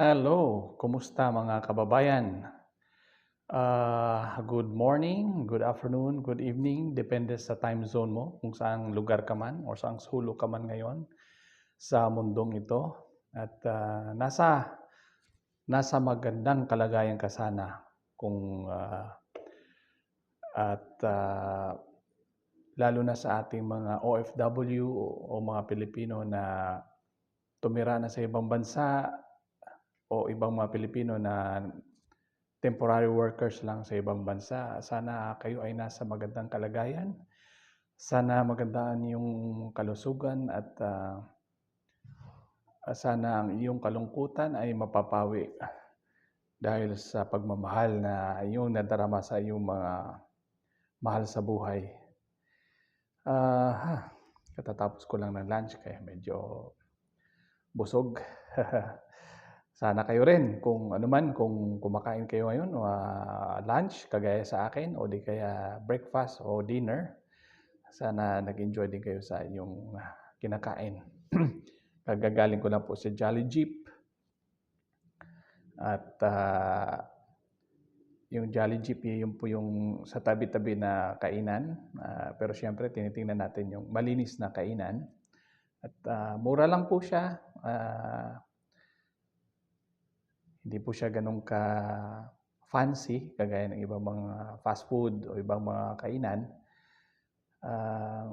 Hello, kumusta mga kababayan? Ah, good morning, good afternoon, good evening, depende sa time zone mo, kung saang lugar ka man o saang sulok ka man ngayon sa mundong ito. At ah, nasa nasa magandang kalagayan ka sana kung ah, at ah, lalo na sa ating mga OFW o, o mga Pilipino na tumira na sa ibang bansa o ibang mga Pilipino na temporary workers lang sa ibang bansa. Sana kayo ay nasa magandang kalagayan. Sana magandaan yung kalusugan at ah, sana ang iyong kalungkutan ay mapapawi dahil sa pagmamahal na iyong nadarama sa iyong mga mahal sa buhay. Ah, ha, katatapos ko lang ng lunch kaya medyo busog. Sana kayo rin kung ano man, kung kumakain kayo ngayon ah, lunch kagaya sa akin o di kaya breakfast o dinner. Sana nag-enjoy din kayo sa inyong ah, kinakain. Kagagaling ko lang po sa Jolly Jeep. At ah, yung Jolly Jeep, yun po yung sa tabi-tabi na kainan. Ah, pero siyempre, tinitingnan natin yung malinis na kainan. At ah, mura lang po siya. Ah, hindi po siya ganun ka fancy, kagaya ng ibang mga fast food o ibang mga kainan. Ah,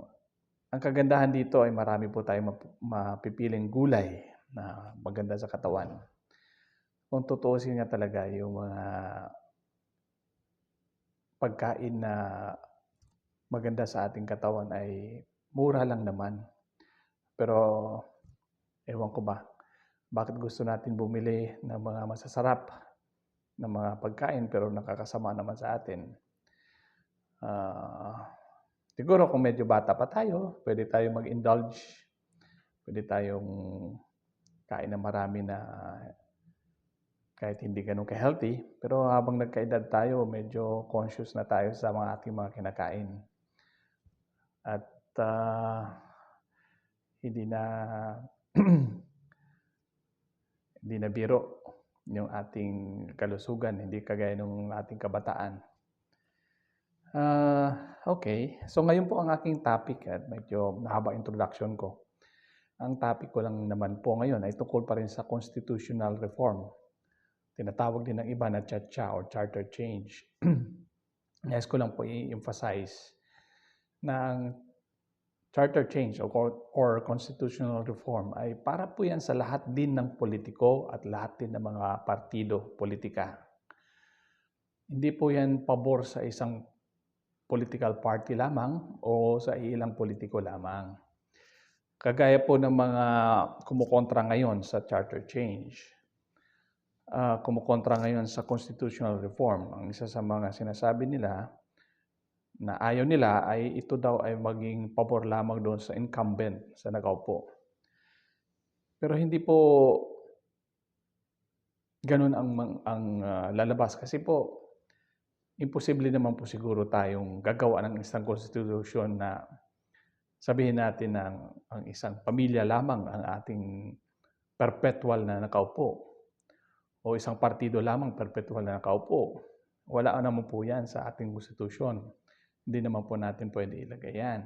ang kagandahan dito ay marami po tayong map- mapipiling gulay na maganda sa katawan. Kung tutuusin nga talaga yung mga pagkain na maganda sa ating katawan ay mura lang naman. Pero ewan ko ba, bakit gusto natin bumili ng mga masasarap na mga pagkain pero nakakasama naman sa atin. Ah, siguro kung medyo bata pa tayo, pwede tayo mag-indulge. Pwede tayong kain ng marami na kahit hindi ganun ka-healthy. Pero habang nagkaedad tayo, medyo conscious na tayo sa mga ating mga kinakain. At ah, hindi na hindi na biro yung ating kalusugan, hindi kagaya ng ating kabataan. Ah, okay. So ngayon po ang aking topic at medyo mahaba introduction ko. Ang topic ko lang naman po ngayon ay tungkol pa rin sa constitutional reform. Tinatawag din ng iba na cha-cha or charter change. Nais ko lang po i-emphasize na ang charter change or, or constitutional reform ay para po yan sa lahat din ng politiko at lahat din ng mga partido, politika. Hindi po yan pabor sa isang political party lamang o sa ilang politiko lamang. Kagaya po ng mga kumukontra ngayon sa charter change. Ah, kumukontra ngayon sa constitutional reform. Ang isa sa mga sinasabi nila na ayaw nila ay ito daw ay maging pabor lamang doon sa incumbent sa nakaupo. Pero hindi po ganun ang ang ah, lalabas kasi po imposible naman po siguro tayong gagawa ng isang constitution na sabihin natin ng ang isang pamilya lamang ang ating perpetual na nakaupo o isang partido lamang perpetual na nakaupo. Wala naman po yan sa ating konstitusyon. Hindi naman po natin pwede ilagay yan.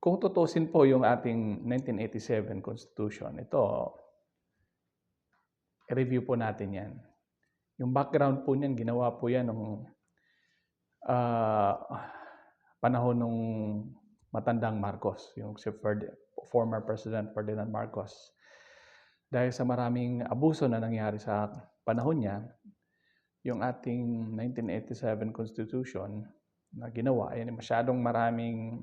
Kung tutusin po yung ating 1987 Constitution, ito, review po natin yan. Yung background po niyan, ginawa po yan nung ah, panahon nung matandang Marcos, yung si Ferd- former President Ferdinand Marcos. Dahil sa maraming abuso na nangyari sa panahon niya, yung ating 1987 Constitution na ginawa ay masyadong maraming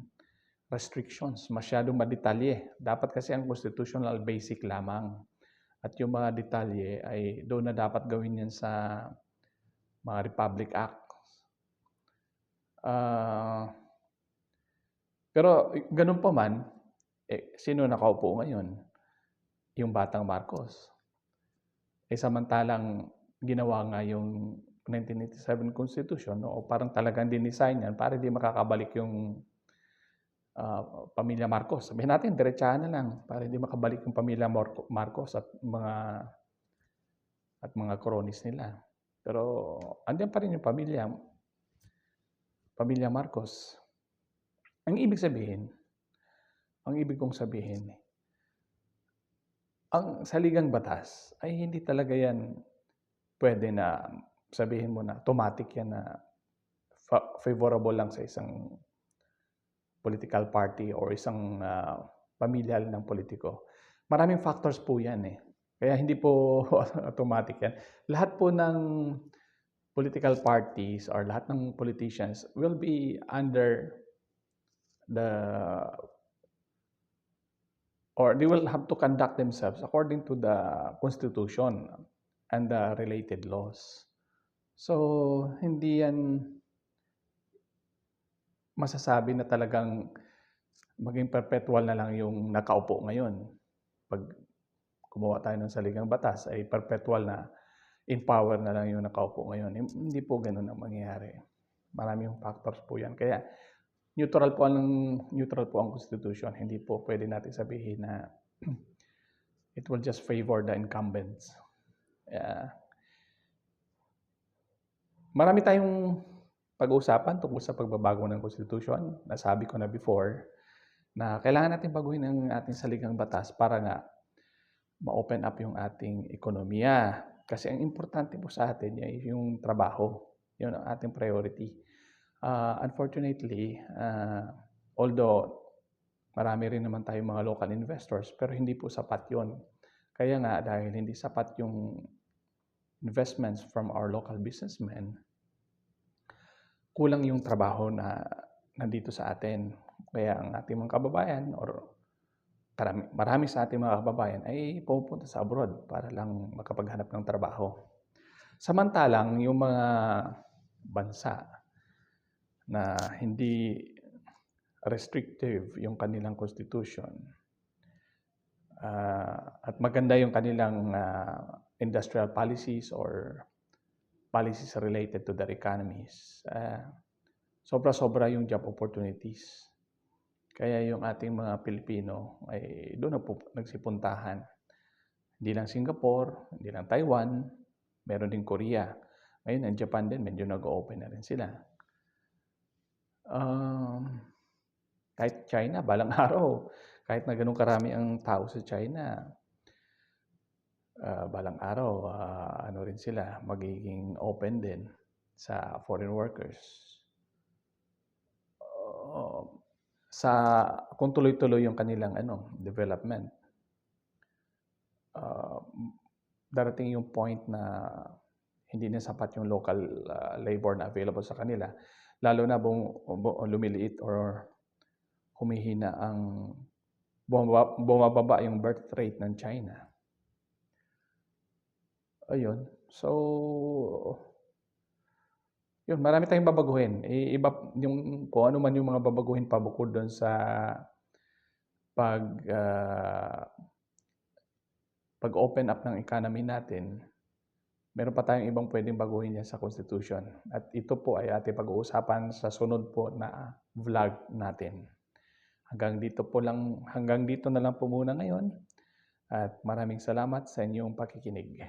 restrictions, masyadong madetalye. Dapat kasi ang constitutional basic lamang. At yung mga detalye ay doon na dapat gawin yan sa mga Republic Act. Ah, pero ganun pa man, eh, sino nakaupo ngayon? Yung batang Marcos. Eh samantalang ginawa nga yung 1987 Constitution, no? o parang talagang dinesign yan para di makakabalik yung ah, pamilya Marcos. Sabihin natin, diretsahan na lang para hindi makabalik yung pamilya Marco- Marcos at mga at mga kronis nila. Pero andyan pa rin yung pamilya pamilya Marcos. Ang ibig sabihin, ang ibig kong sabihin, ang saligang batas ay hindi talaga yan pwede na sabihin mo na automatic yan na fa- favorable lang sa isang political party or isang ah, pamilya ng politiko. Maraming factors po yan eh. Kaya hindi po automatic yan. Lahat po ng political parties or lahat ng politicians will be under the or they will have to conduct themselves according to the constitution and the related laws. So, hindi yan masasabi na talagang maging perpetual na lang yung nakaupo ngayon. Pag gumawa tayo ng saligang batas, ay perpetual na in power na lang yung nakaupo ngayon. Hindi po ganun ang mangyayari. Maraming factors po yan. Kaya neutral po ang neutral po ang constitution. Hindi po pwede natin sabihin na it will just favor the incumbents. Yeah. Marami tayong pag-uusapan tungkol sa pagbabago ng constitution. Nasabi ko na before na kailangan natin baguhin ang ating saligang batas para nga ma-open up yung ating ekonomiya. Kasi ang importante po sa atin ay yung trabaho. Yun ang ating priority. Uh, unfortunately, uh, although marami rin naman tayong mga local investors, pero hindi po sapat yon. Kaya nga, dahil hindi sapat yung investments from our local businessmen, kulang yung trabaho na nandito sa atin. Kaya ang ating mga kababayan or karami, marami sa ating mga kababayan ay pupunta sa abroad para lang makapaghanap ng trabaho. Samantalang yung mga bansa na hindi restrictive yung kanilang constitution uh, at maganda yung kanilang uh, industrial policies or policies related to their economies. Uh, sobra-sobra yung job opportunities. Kaya yung ating mga Pilipino ay doon nagsipuntahan. Hindi lang Singapore, hindi lang Taiwan, meron din Korea. Ngayon, ang Japan din, medyo nag-open na rin sila. Um, kahit China, balang araw, kahit na ganun karami ang tao sa China, uh, balang araw, uh, ano rin sila, magiging open din sa foreign workers. Uh, sa kung tuloy-tuloy yung kanilang ano, development. Uh, darating yung point na hindi na sapat yung local uh, labor na available sa kanila lalo na bum, bum, lumiliit or humihina ang bumababa, bumababa yung birth rate ng China. Ayun. So, yun, marami tayong babaguhin. Iba, yung, kung ano man yung mga babaguhin pa bukod doon sa pag, uh, pag-open up ng economy natin, meron pa tayong ibang pwedeng baguhin yan sa Constitution. At ito po ay ating pag-uusapan sa sunod po na vlog natin. Hanggang dito po lang, hanggang dito na lang po muna ngayon. At maraming salamat sa inyong pakikinig.